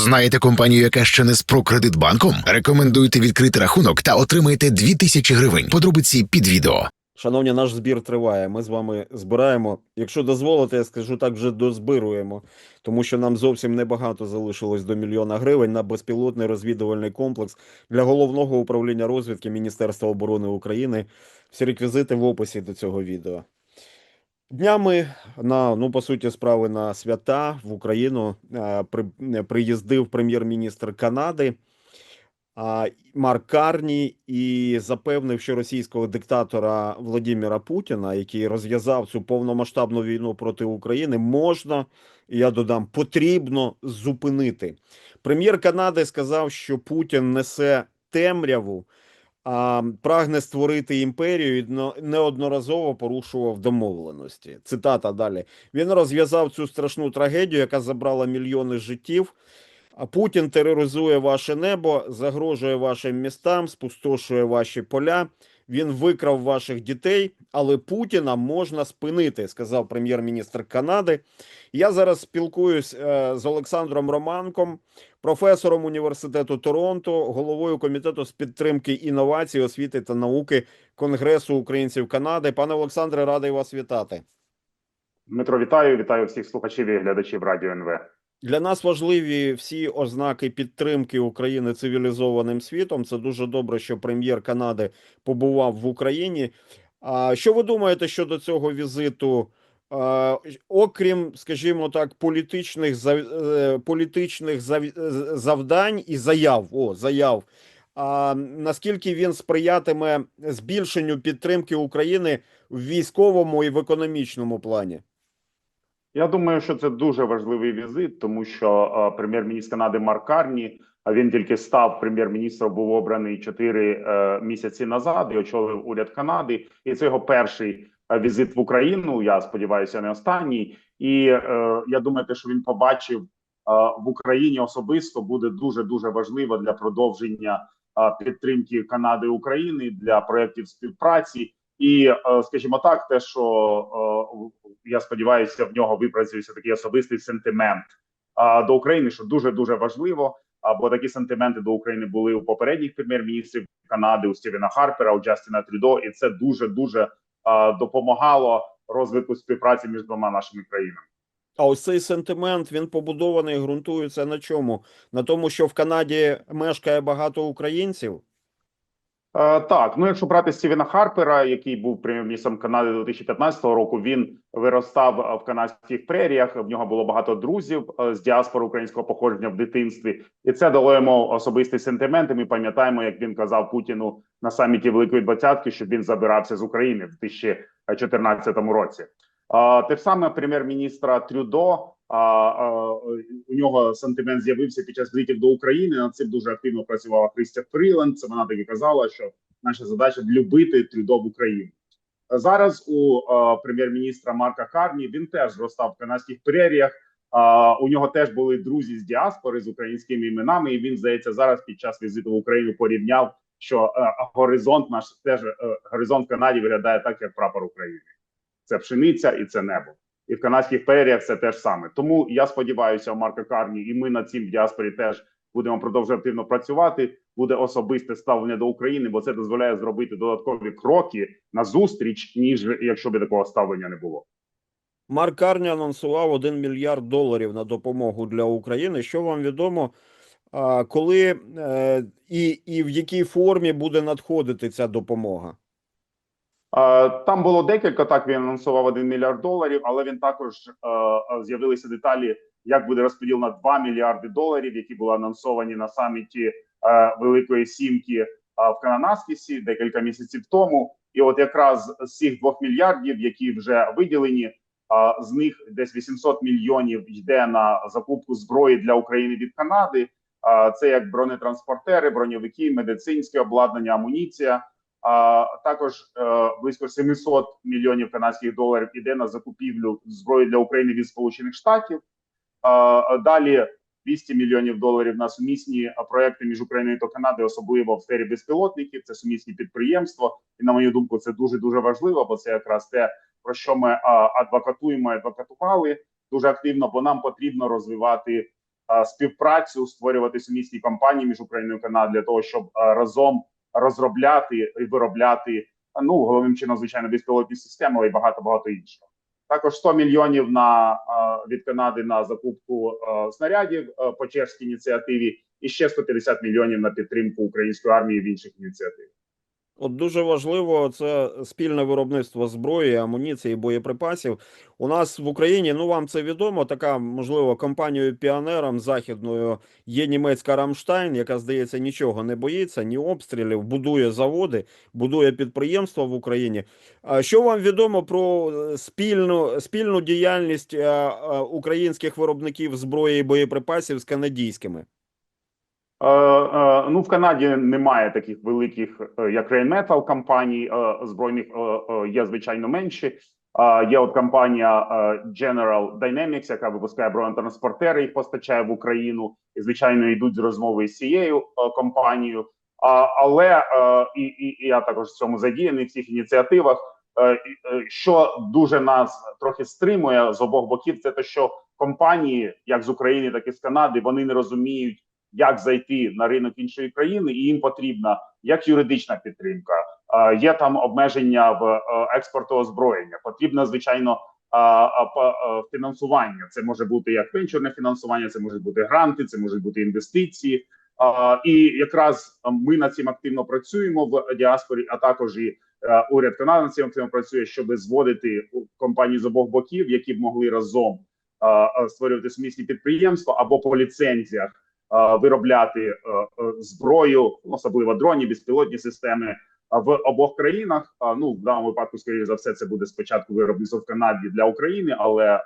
Знаєте компанію, яка ще не з Прокредитбанком? Рекомендуйте відкрити рахунок та отримайте 2000 гривень. Подробиці під відео. Шановні, наш збір триває. Ми з вами збираємо. Якщо дозволите, я скажу так, вже дозбируємо, тому що нам зовсім небагато залишилось до мільйона гривень на безпілотний розвідувальний комплекс для головного управління розвідки Міністерства оборони України. Всі реквізити в описі до цього відео. Днями на ну по суті справи на свята в Україну е, при, е, приїздив прем'єр-міністр Канади Марк Карні і запевнив, що російського диктатора Владимира Путіна, який розв'язав цю повномасштабну війну проти України, можна я додам потрібно зупинити. Прем'єр Канади сказав, що Путін несе темряву, а прагне створити імперію і неодноразово порушував домовленості. Цитата далі. Він розв'язав цю страшну трагедію, яка забрала мільйони життів. А Путін тероризує ваше небо, загрожує вашим містам, спустошує ваші поля. Він викрав ваших дітей, але Путіна можна спинити, сказав прем'єр-міністр Канади. Я зараз спілкуюсь е, з Олександром Романком, професором університету Торонто, головою комітету з підтримки інновацій, освіти та науки Конгресу українців Канади. Пане Олександре, радий вас вітати. Дмитро, вітаю, вітаю всіх слухачів і глядачів Радіо НВ. Для нас важливі всі ознаки підтримки України цивілізованим світом. Це дуже добре, що прем'єр Канади побував в Україні. А що ви думаєте щодо цього візиту? Окрім, скажімо так, політичних е, політичних е, завдань і заяв. О, заяв. А наскільки він сприятиме збільшенню підтримки України в військовому і в економічному плані? Я думаю, що це дуже важливий візит, тому що е, прем'єр-міністр Канади Марк Карні, а він тільки став прем'єр-міністром, був обраний 4 е, місяці назад і очолив уряд Канади. І це його перший е, візит в Україну. Я сподіваюся, не останній. І е, я думаю, те, що він побачив е, в Україні особисто, буде дуже дуже важливо для продовження е, підтримки Канади України для проєктів співпраці. І, е, скажімо так, те, що е, я сподіваюся, в нього випрацюється такий особистий сентимент до України, що дуже дуже важливо. Або такі сентименти до України були у попередніх прем'єр-міністрів Канади, у Стівена Харпера, у Джастіна Трюдо, і це дуже дуже допомагало розвитку співпраці між двома нашими країнами. А ось цей сентимент він побудований, ґрунтується на чому? На тому, що в Канаді мешкає багато українців. Е, так, ну якщо брати Стівена Харпера, який був прем'єр-міністром Канади до 2015 року, він виростав е, в канадських преріях. В нього було багато друзів е, з діаспори українського походження в дитинстві, і це дало йому особистий сентимент. І Ми пам'ятаємо, як він казав Путіну на саміті Великої Двадцятки, щоб він забирався з України в 2014 році. Те саме прем'єр-міністра Трюдо. А, у нього сентимент з'явився під час візитів до України. Над цим дуже активно працювала Христя Фріленд. Це вона таки казала, що наша задача любити Трюдо в Україну. Зараз у прем'єр-міністра Марка Карні він теж зростав в канадських преріях. А, у нього теж були друзі з діаспори з українськими іменами. І він здається зараз під час візиту в Україну порівняв, що е, горизонт наш теж е, горизонт в Канаді виглядає так, як прапор України. Це пшениця і це небо. І в канадських преріях це теж саме. Тому я сподіваюся, у Марка Карні, і ми над цим діаспорі теж будемо продовжувати активно працювати. Буде особисте ставлення до України, бо це дозволяє зробити додаткові кроки на зустріч, ніж якщо б такого ставлення не було. Марк Карні анонсував 1 мільярд доларів на допомогу для України. Що вам відомо, коли е, і, і в якій формі буде надходити ця допомога? Там було декілька. Так він анонсував 1 мільярд доларів, але він також е, е, з'явилися деталі, як буде розподіл на 2 мільярди доларів, які були анонсовані на саміті е, Великої Сімки в Кананаскісі декілька місяців тому. І от якраз з цих 2 мільярдів, які вже виділені, з них десь 800 мільйонів йде на закупку зброї для України від Канади. Це як бронетранспортери, броньовики, медицинське обладнання, амуніція. А також е, близько 700 мільйонів канадських доларів іде на закупівлю зброї для України від Сполучених Штатів. Далі 200 мільйонів доларів на сумісні проекти між Україною та Канадою, особливо в сфері безпілотників. Це сумісні підприємства, і на мою думку, це дуже дуже важливо, бо це якраз те про що ми адвокатуємо, адвокатували дуже активно, бо нам потрібно розвивати співпрацю, створювати сумісні компанії між Україною і Канадою для того, щоб разом розробляти і виробляти ну головним чином, звичайно, безпілотні системи, але й багато багато іншого. Також 100 мільйонів на від Канади на закупку снарядів по чешській ініціативі, і ще 150 мільйонів на підтримку української армії в інших ініціативах. От дуже важливо це спільне виробництво зброї, амуніції, боєприпасів. У нас в Україні, ну вам це відомо, така можливо компанією піонером західною є німецька Рамштайн, яка здається нічого не боїться, ні обстрілів, будує заводи, будує підприємства в Україні. А що вам відомо про е, спільну спільну діяльність е, е, українських виробників зброї і боєприпасів з канадійськими? Е, е, ну в Канаді немає таких великих, е, як Rheinmetall компаній збройних. Є звичайно менші. Є от компанія General Dynamics, яка випускає бронетранспортери, їх постачає в Україну, і звичайно йдуть розмови з цією компанією. Але і, і, я також в цьому задіяний в цих ініціативах. Що дуже нас трохи стримує з обох боків, це те, що компанії, як з України, так і з Канади, вони не розуміють як зайти на ринок іншої країни, і їм потрібна як юридична підтримка. Є там обмеження в е, експорту озброєння. Потрібно звичайно е, фінансування. Це може бути як венчурне фінансування, це можуть бути гранти, це можуть бути інвестиції. І якраз ми над цим активно працюємо в діаспорі, а також і е, уряд Канади над цим активно працює, щоб зводити компанії з обох боків, які б могли разом створювати сумісні підприємства або по ліцензіях виробляти е, е, зброю, особливо дроні, безпілотні системи е, в обох країнах. Е, Ну в даному випадку, скоріше за все, це буде спочатку виробництво в Канаді для України, але е,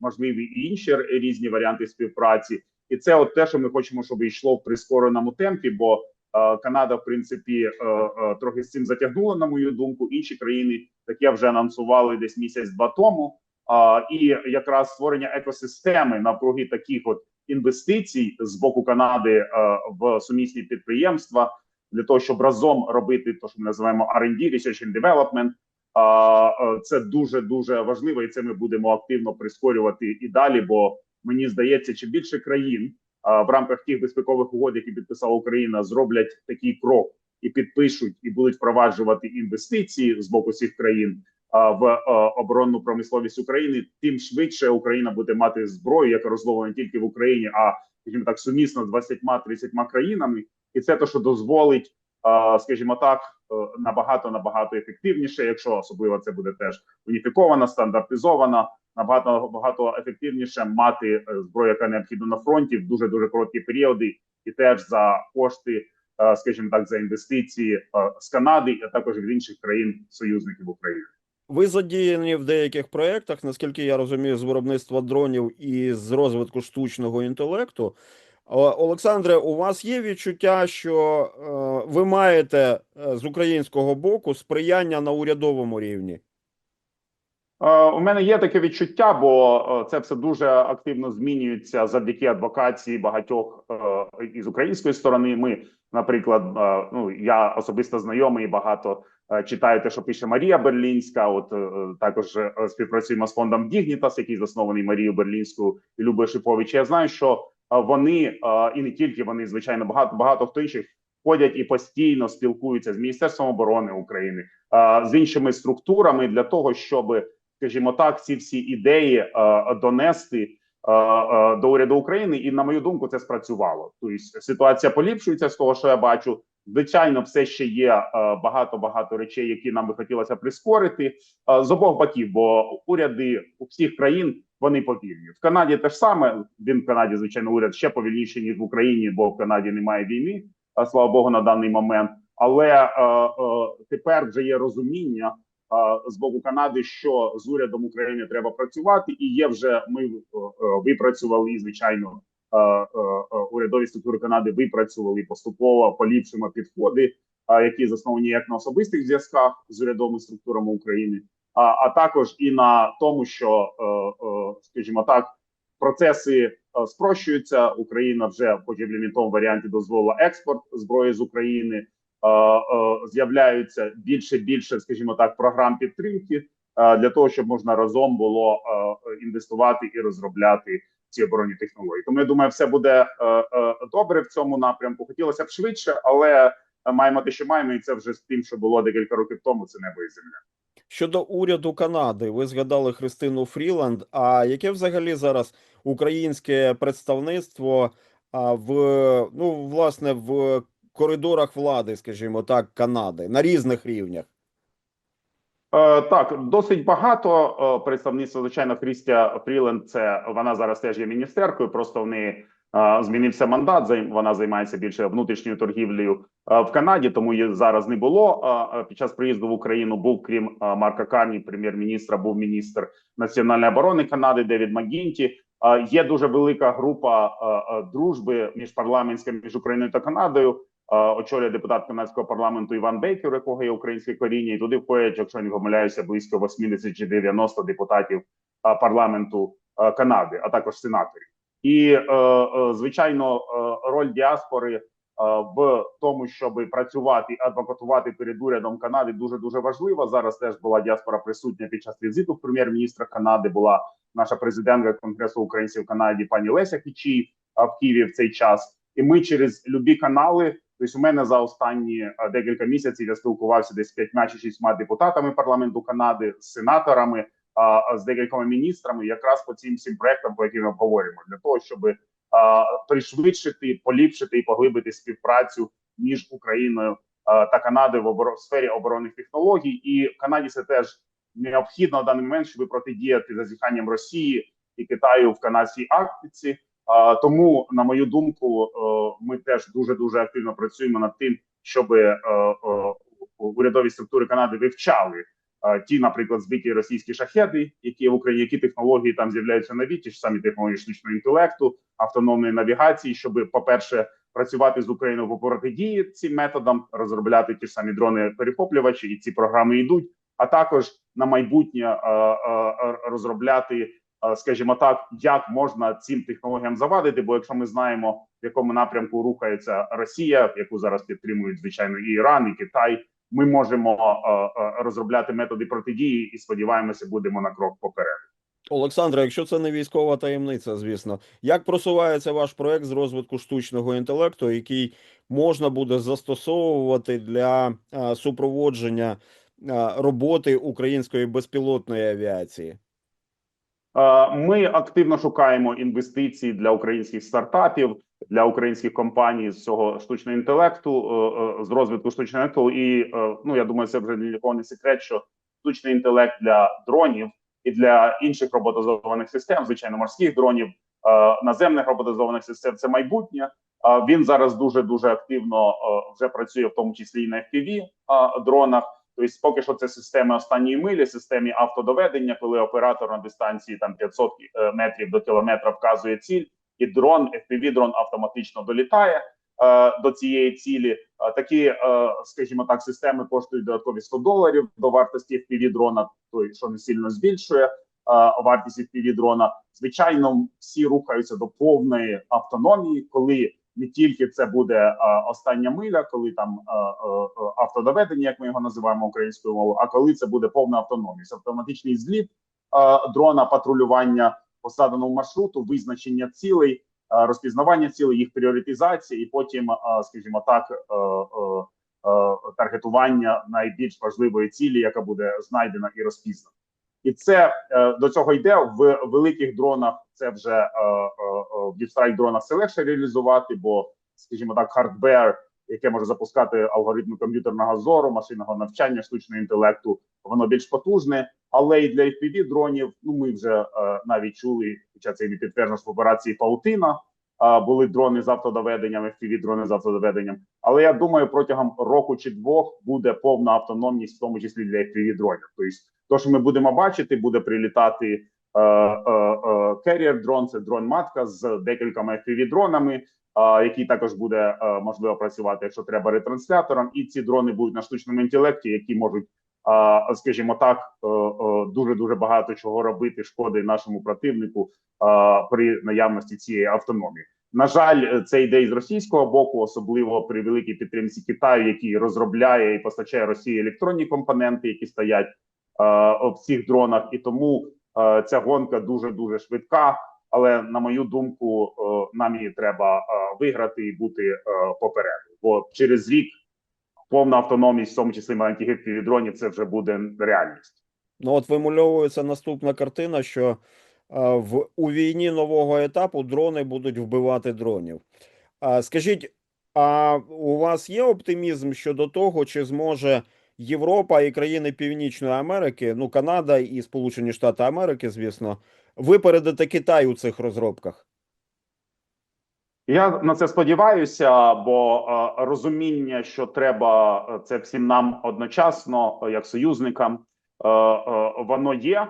можливі і інші різні варіанти співпраці. І це от те, що ми хочемо, щоб йшло в прискореному темпі. Бо е, Канада, в принципі, е, е, трохи з цим затягнула, на мою думку. Інші країни таке вже анонсували десь місяць-два тому. І якраз створення екосистеми навкруги таких от інвестицій з боку Канади е, в сумісні підприємства для того, щоб разом робити те, що ми називаємо R&D, Research and Development, е, це дуже дуже важливо, і це ми будемо активно прискорювати і далі. Бо мені здається, чим більше країн а, в рамках тих безпекових угод, які підписала Україна, зроблять такий крок і підпишуть, і будуть впроваджувати інвестиції з боку цих країн в е, оборонну промисловість України, тим швидше Україна буде мати зброю, яка розловлена не тільки в Україні, а скажімо так, сумісно з 20-30 країнами, і це те, що дозволить, скажімо так, е, набагато набагато ефективніше, якщо особливо це буде теж уніфікована, стандартизована, набагато багато ефективніше мати е, зброю, яка необхідна на фронті в дуже дуже короткі періоди, і теж за кошти, скажімо так, за інвестиції з Канади, а також від інших країн союзників України. Ви задіяні в деяких проєктах, наскільки я розумію, з виробництва дронів і з розвитку штучного інтелекту. Олександре, у вас є відчуття, що е, ви маєте е, з українського боку сприяння на урядовому рівні? Е, У мене є таке відчуття, бо це все дуже активно змінюється завдяки адвокації багатьох із української сторони. Ми, наприклад, ну я особисто знайомий багато читаю те, що пише Марія Берлінська. От е, також е, співпрацюємо з фондом Дігнітас, який заснований Марією Берлінською і Любою Шипович. Я знаю, що е, вони е, і не тільки вони, звичайно, багато багато хто інших ходять і постійно спілкуються з міністерством оборони України, е, з іншими структурами для того, щоб скажімо так, ці всі ідеї е, донести е, е, до уряду України, і на мою думку, це спрацювало. Тобто ситуація поліпшується з того, що я бачу. Звичайно, все ще є е, багато багато речей, які нам би хотілося прискорити е, з обох боків, бо уряди у всіх країн вони повільні. В Канаді теж саме він в Канаді, звичайно, уряд ще повільніший ніж в Україні, бо в Канаді немає війни, е, слава Богу, на даний момент. Але тепер вже є розуміння з боку Канади, що з урядом України треба працювати, і є вже ми випрацювали звичайно урядові структури Канади випрацювали поступово поліпшимо підходи, які засновані як на особистих зв'язках з урядовими структурами України, а, а також і на тому, що е, е, скажімо так, процеси е, спрощуються. Україна вже в лімітовому варіанті дозволила експорт зброї з України. Е, е, з'являються більше більше, скажімо так, програм підтримки е, для того, щоб можна разом було е, інвестувати і розробляти ці оборонні технології. Тому я думаю, все буде е, е, добре в цьому напрямку. Хотілося б швидше, але маємо те, що маємо, і це вже з тим, що було декілька років тому. Це небо і земля. Щодо уряду Канади, ви згадали Христину Фріланд. А яке взагалі зараз українське представництво в ну власне в коридорах влади, скажімо так, Канади на різних рівнях? Е, так, досить багато е, представництва. Звичайно, Хрістя Фріленд. Це вона зараз теж є міністеркою. Просто в неї е, змінився мандат. вона займається більше внутрішньою торгівлею в Канаді. Тому її зараз не було. Під час приїзду в Україну був крім Марка Карні, прем'єр-міністра, був міністр національної оборони Канади Девід Магінті. Є дуже велика група е, е, дружби між Україною та Канадою. Очолює депутат канадського парламенту Іван Бейкер, у якого є українське коріння, і туди входять, якщо не помиляюся, близько 80 чи 90 депутатів парламенту Канади, а також сенаторів. І е, е, звичайно, е, роль діаспори в тому, щоб працювати адвокатувати перед урядом Канади, дуже дуже важлива. Зараз теж була діаспора присутня під час візиту прем'єр-міністра Канади. Була наша президентка Конгресу українців Канаді, пані Леся Кічій в Києві в цей час. І ми через любі канали. Тобто, у мене за останні е, декілька місяців я спілкувався десь з п'ятьма чи шістьма депутатами парламенту Канади, з сенаторами, а, з декількома міністрами, якраз по цим всім проектам, по яким ми говоримо, для того, щоб а, пришвидшити, поліпшити і поглибити співпрацю між Україною та Канадою в в сфері оборонних технологій. І Канаді це теж необхідно в даний момент, щоб протидіяти зазіханням Росії і Китаю в канадській Арктиці. А, тому, на мою думку, е, ми теж дуже дуже активно працюємо над тим, щоб е, е, урядові структури Канади вивчали ті, наприклад, збиті російські шахеди, які в Україні, які технології там з'являються нові, ті самі технології штучного інтелекту, автономної навігації, щоб, по-перше, працювати з Україною по протидії цим методам, розробляти ті ж самі дрони перехоплювачі, і ці програми йдуть. А також на майбутнє розробляти скажімо так, як можна цим технологіям завадити. Бо якщо ми знаємо, в якому напрямку рухається Росія, яку зараз підтримують звичайно і Іран, і Китай, ми можемо е, е, розробляти методи протидії і сподіваємося, будемо на крок попереду. Олександре, якщо це не військова таємниця, звісно, як просувається ваш проект з розвитку штучного інтелекту, який можна буде застосовувати для супроводження роботи української безпілотної авіації? Е, Ми активно шукаємо інвестиції для українських стартапів, для українських компаній з цього штучного інтелекту, е, е, з розвитку штучного інтелекту. І ну я думаю, це вже ні для кого не секрет, що штучний інтелект для дронів і для інших роботизованих систем, звичайно, морських дронів, наземних роботизованих систем це майбутнє. Він зараз дуже дуже активно вже працює, в тому числі і на FPV дронах. Тобто, поки що це системи останньої милі, системі автодоведення, коли оператор на дистанції там 500 е, метрів до кілометра вказує ціль, і дрон, fpv дрон автоматично долітає е, до цієї цілі. Е, такі, е, скажімо так, системи коштують додаткові 100 доларів до вартості fpv дрона, той що не сильно збільшує е, вартість fpv дрона. Звичайно, всі рухаються до повної автономії, коли не тільки це буде остання миля, коли там автодоведення, як ми його називаємо українською мовою, а коли це буде повна автономність, автоматичний зліт дрона, патрулювання по заданому маршруту, визначення цілей, розпізнавання цілей, їх пріоритизація, і потім, скажімо так, таргетування найбільш важливої цілі, яка буде знайдена і розпізнана. І це е, до цього йде в великих дронах. Це вже е, е, в діпстрайк дронах це легше реалізувати, бо, скажімо так, хардвер, яке може запускати алгоритми комп'ютерного зору, машинного навчання, штучного інтелекту, воно більш потужне. Але і для fpv дронів, ну ми вже навіть чули, хоча це не підтверджено в операції Паутина. Були дрони з автодоведенням, fpv дрони з автодоведенням. Але я думаю, протягом року чи двох буде повна автономність, в тому числі для fpv дронів. Тобто, то, що ми будемо бачити, буде прилітати е, е, е, carrier дрон, це дрон матка з декількома fpv дронами, який також буде можливо працювати, якщо треба ретранслятором. І ці дрони будуть на штучному інтелекті, які можуть, скажімо так, дуже дуже багато чого робити шкоди нашому противнику е, при наявності цієї автономії. На жаль, це йде із російського боку, особливо при великій підтримці Китаю, який розробляє і постачає Росії електронні компоненти, які стоять е, в цих дронах, і тому е, ця гонка дуже дуже швидка. Але на мою думку, е, нам її треба е, виграти і бути е, попереду. Бо через рік повна автономність, в тому числі маленьких FPV-дронів, це вже буде реальність. Ну от вимальовується наступна картина, що е, в у війні нового етапу дрони будуть вбивати дронів. Скажіть, а у вас є оптимізм щодо того, чи зможе Європа і країни Північної Америки, ну Канада і Сполучені Штати Америки, звісно, випередити Китай у цих розробках? Я на це сподіваюся, бо е, розуміння, що треба е, це всім нам одночасно, е, як союзникам, е, е, воно є, е,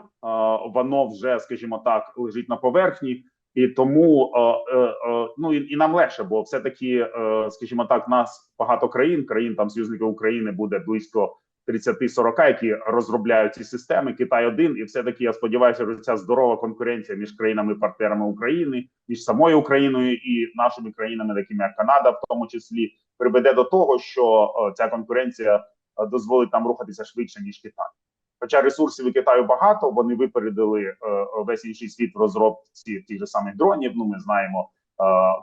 воно вже, скажімо так, лежить на поверхні, і тому е, е, е, ну і, і нам легше, бо все таки, е, скажімо так, нас багато країн, країн там союзників України буде близько 30-40, які розробляють ці системи. Китай один, і все таки я сподіваюся, що ця здорова конкуренція між країнами-партнерами України, між самою Україною і нашими країнами, такими як Канада, в тому числі, приведе до того, що е, ця конкуренція е, дозволить нам рухатися швидше ніж Китай. Хоча ресурсів у Китаю багато, вони випередили е, весь інший світ в розробці тих же самих дронів. Ну, ми знаємо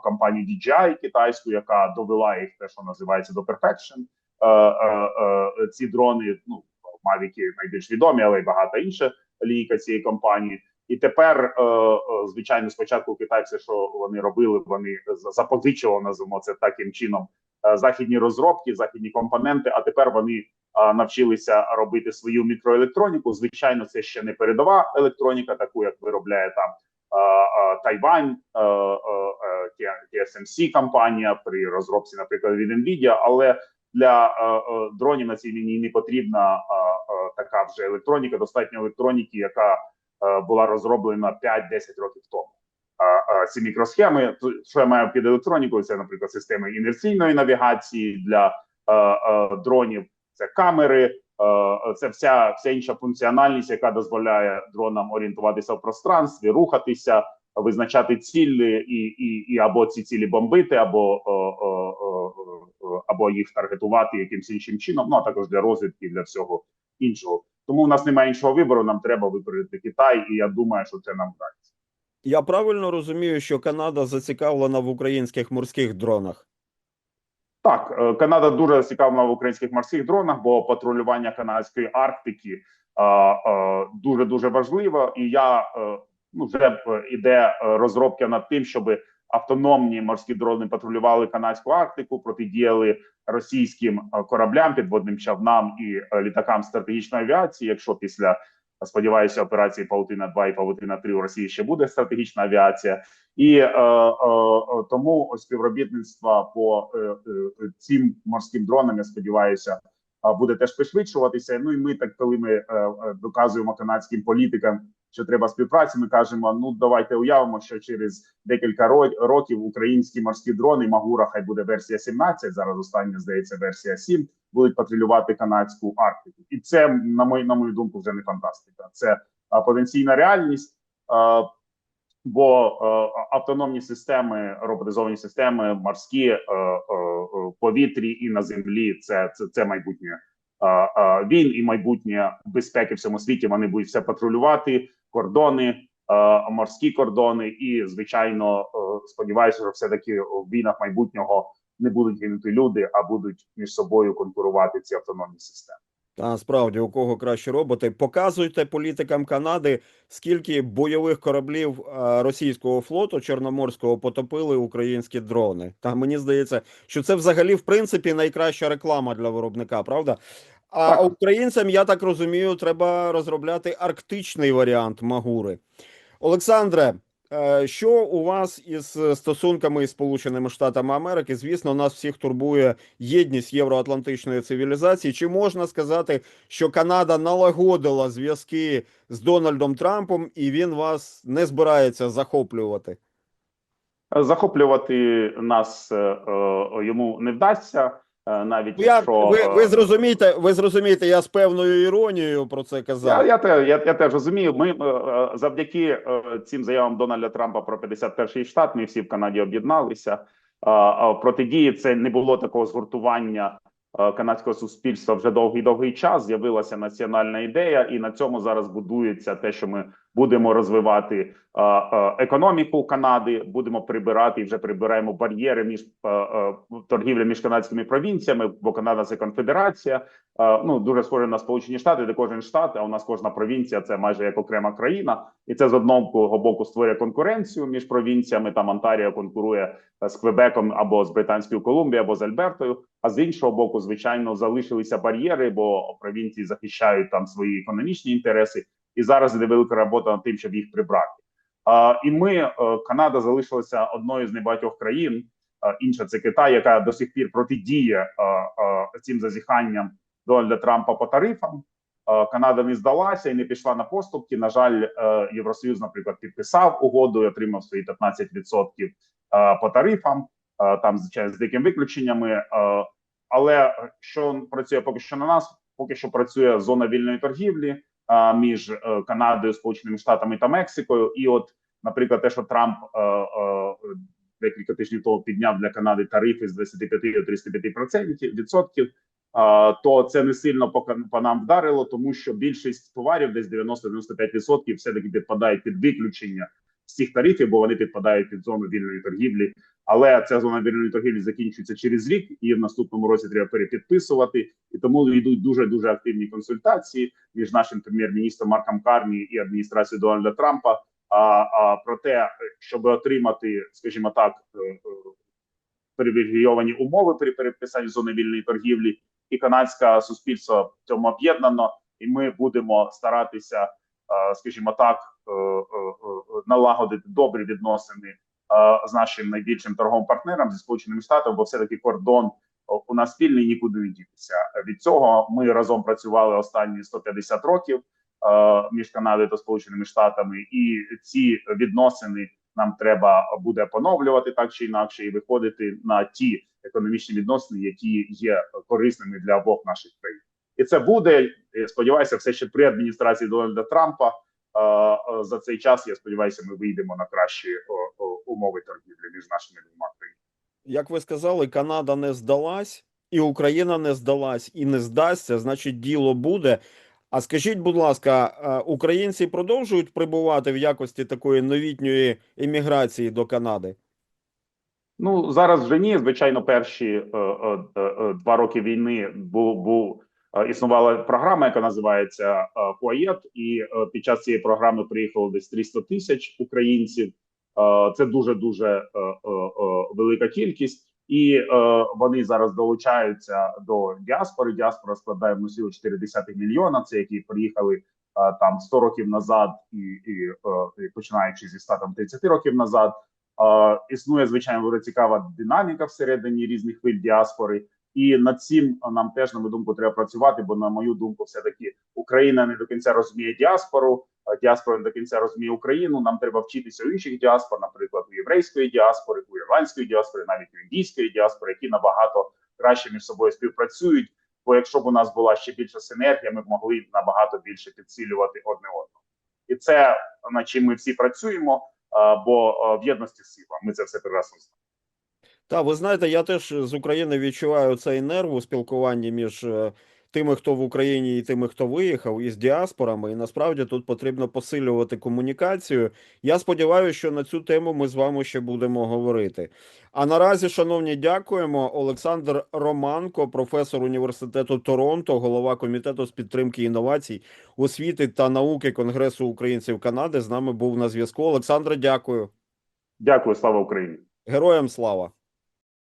компанію DJI китайську, яка довела їх те, що називається до perfection. Е, е, е, ці дрони, ну Мавіки найбільш відомі, але й багато інша лінійка цієї компанії. І тепер, звичайно, спочатку китайці, що вони робили, вони запозичували, називаємо це таким чином, західні розробки, західні компоненти. А тепер вони навчилися робити свою мікроелектроніку. Звичайно, це ще не передова електроніка, таку як виробляє там Тайвань, TSMC компанія при розробці, наприклад, від Nvidia, але для е, е, дронів на цій лінії не потрібна е, така вже електроніка, достатньо електроніки, яка була розроблена 5-10 років тому. Ці мікросхеми, що я маю під електронікою, це, наприклад, системи інерційної навігації для дронів, це камери, це вся, вся інша функціональність, яка дозволяє дронам орієнтуватися в пространстві, рухатися, визначати цілі і, і, і або ці цілі бомбити, або, е, е, е, або їх таргетувати якимось іншим чином, ну а також для розвідки, для всього іншого. Тому у нас немає іншого вибору. Нам треба випередити Китай, і я думаю, що це нам вдасться. Я правильно розумію, що Канада зацікавлена в українських морських дронах. Так, Канада дуже зацікавлена в українських морських дронах, бо патрулювання канадської Арктики дуже дуже важливо. І я ну вже е, іде е, розробка над тим, щоб автономні морські дрони патрулювали канадську Арктику, протидіяли російським е, кораблям, підводним човнам і літакам стратегічної авіації. Якщо після сподіваюся, операції Паутина 2 і Паутина 3 у Росії ще буде стратегічна авіація, і е, е, тому співробітництво по е, цим морським дронам, я сподіваюся, буде теж пришвидшуватися. Ну і ми так, коли ми е, доказуємо канадським політикам, що треба співпраці, ми кажемо: ну давайте уявимо, що через декілька років українські морські дрони Магура, хай буде версія 17, Зараз остання здається версія 7, будуть патрулювати канадську Арктику, і це на мою на мою думку вже не фантастика. Це а, потенційна реальність. А, Бо е, автономні системи, роботизовані системи, морські е, е, повітрі і на землі це це, це майбутнє е, е, війн і майбутнє безпеки в всьому світі. Вони будуть все патрулювати, кордони, е, морські кордони, і звичайно, е, сподіваюся, що все таки в війнах майбутнього не будуть гинути люди, а будуть між собою конкурувати ці автономні системи. Та справді у кого кращі роботи. Показуйте політикам Канади, скільки бойових кораблів е, російського флоту Чорноморського потопили українські дрони. Та мені здається, що це взагалі в принципі найкраща реклама для виробника, правда? А Так. українцям, я так розумію, треба розробляти арктичний варіант Магури. Олександре, е, що у вас із стосунками із Сполученими Штатами Америки? Звісно, нас всіх турбує єдність євроатлантичної цивілізації. Чи можна сказати, що Канада налагодила зв'язки з Дональдом Трампом і він вас не збирається захоплювати? Захоплювати нас е, е, йому не вдасться, навіть Ну, Я, якщо ви, е, ви зрозумієте, ви зрозумієте, я з певною іронією про це казав. Я, я, я, я теж розумію. Ми е, е, завдяки е, цим заявам Дональда Трампа про 51-й штат. Ми всі в Канаді об'єдналися. Протидії це не було такого згуртування е, канадського суспільства вже довгий довгий час. З'явилася національна ідея, і на цьому зараз будується те, що ми будемо розвивати е, е, економіку Канади, будемо прибирати і вже прибираємо бар'єри між е, торгівлі між канадськими провінціями, бо Канада це конфедерація. Ну дуже схоже на Сполучені Штати, де кожен штат, а у нас кожна провінція це майже як окрема країна, і це з одного боку створює конкуренцію між провінціями. Там Онтаріо конкурує з Квебеком або з Британською Колумбією, або з Альбертою. А з іншого боку, звичайно, залишилися бар'єри, бо провінції захищають там свої економічні інтереси, і зараз іде велика робота над тим, щоб їх прибрати. А, і ми, е, Канада, залишилася одною з небагатьох країн. Інша це Китай, яка до сих пір протидіє е, е, цим зазіханням Дональда Трампа по тарифам. Е, Канада не здалася і не пішла на поступки. На жаль, е, Євросоюз, наприклад, підписав угоду і отримав свої 15% е, по тарифам. Е, Там звичайно з деякими виключеннями. Але що працює поки що на нас? Поки що працює зона вільної торгівлі між е, Канадою, Сполученими Штатами та Мексикою. І, от, наприклад, те, що Трамп е, е, декілька тижнів тому підняв для Канади тарифи з 25 до 35 процентів відсотків. То це не сильно по нам вдарило, тому що більшість товарів, десь 90-95%, все таки підпадають під виключення цих тарифів, бо вони підпадають під зону вільної торгівлі. Але ця зона вільної торгівлі закінчується через рік, і в наступному році треба перепідписувати. І тому йдуть дуже дуже активні консультації між нашим прем'єр-міністром Марком Карні і адміністрацією Дональда Трампа. А, а про те, щоб отримати, скажімо так, е, е, привілейовані умови при переписанні зони вільної торгівлі, і канадське суспільство в цьому об'єднано, і ми будемо старатися, скажімо так, е, е, е, налагодити добрі відносини е, з нашим найбільшим торговим партнером зі сполученими штатами, бо все таки кордон у нас спільний нікуди не дітися. Від цього ми разом працювали останні 150 років е, між Канадою та Сполученими Штатами, і ці відносини нам треба буде поновлювати так чи інакше, і виходити на ті економічні відносини, які є корисними для обох наших країн. І це буде я сподіваюся, все ще при адміністрації Дональда Трампа. За цей час я сподіваюся, ми вийдемо на кращі умови торгівлі між нашими двома країнами. Як ви сказали, Канада не здалась, і Україна не здалась, і не здасться. Значить, діло буде. А скажіть, будь ласка, українці продовжують прибувати в якості такої новітньої еміграції до Канади? Ну зараз вже ні. Звичайно, перші е, е, е, два роки війни був був існувала програма, яка називається е, і е, під час цієї програми приїхало десь 300 тисяч українців. Е, Це дуже дуже е, е, е, велика кількість, і е, вони зараз долучаються до діаспори. Діаспора складає в силу 4 мільйона. Це які приїхали е, там 100 років назад, і, і, е, починаючи зі 100 там 30 років назад. Е, існує звичайно цікава динаміка всередині різних хвиль діаспори, і над цим нам теж на мою думку треба працювати. Бо на мою думку, все таки Україна не до кінця розуміє діаспору, а діаспора не до кінця розуміє Україну. Нам треба вчитися у інших діаспор, наприклад, у єврейської діаспори, у ірландської діаспори, навіть у індійської діаспори, які набагато краще між собою співпрацюють. Бо якщо б у нас була ще більша синергія, ми б могли набагато більше підсилювати одне одного, і це над чим ми всі працюємо. Бо в єдності сила. Ми це все прекрасно знаємо. Та ви знаєте, я теж з України відчуваю цей нерв у спілкуванні між е, тими, хто в Україні, і тими, хто виїхав, і з діаспорами. І насправді тут потрібно посилювати комунікацію. Я сподіваюся, що на цю тему ми з вами ще будемо говорити. А наразі, шановні, дякуємо. Олександр Романко, професор університету Торонто, голова комітету з підтримки інновацій, освіти та науки Конгресу українців Канади. З нами був на зв'язку. Олександре, дякую. Дякую, слава Україні. Героям слава.